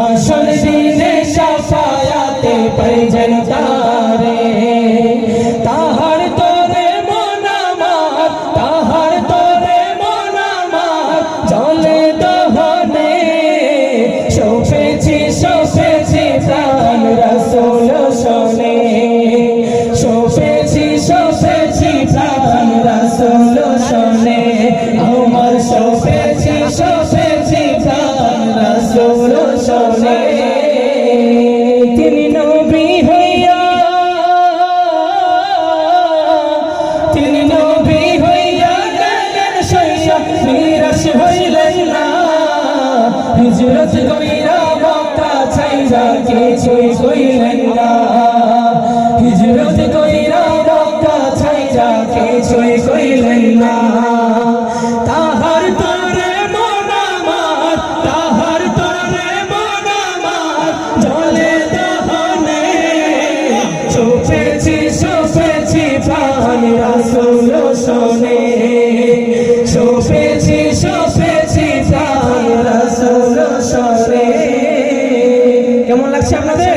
হাসর দিনে সাফায়াতে পাইজন শোনে তিনি নবী হইয়া, তিনি নবী হইয়া গেলেন সইয়া নিরাশ হইলেন না। হিজরত কইরা মক্কা ছাইরা কিছুই কইলেন না। হিজরত কইরা মক্কা ছাইরা কিছুই কইলেন না। শোফেছি শোফেছি প্রাণ রাসুল শোনে। শোফেছি শোফেছি প্রাণ রাসুল শোনে। কেমন লাগছে আপনাদের?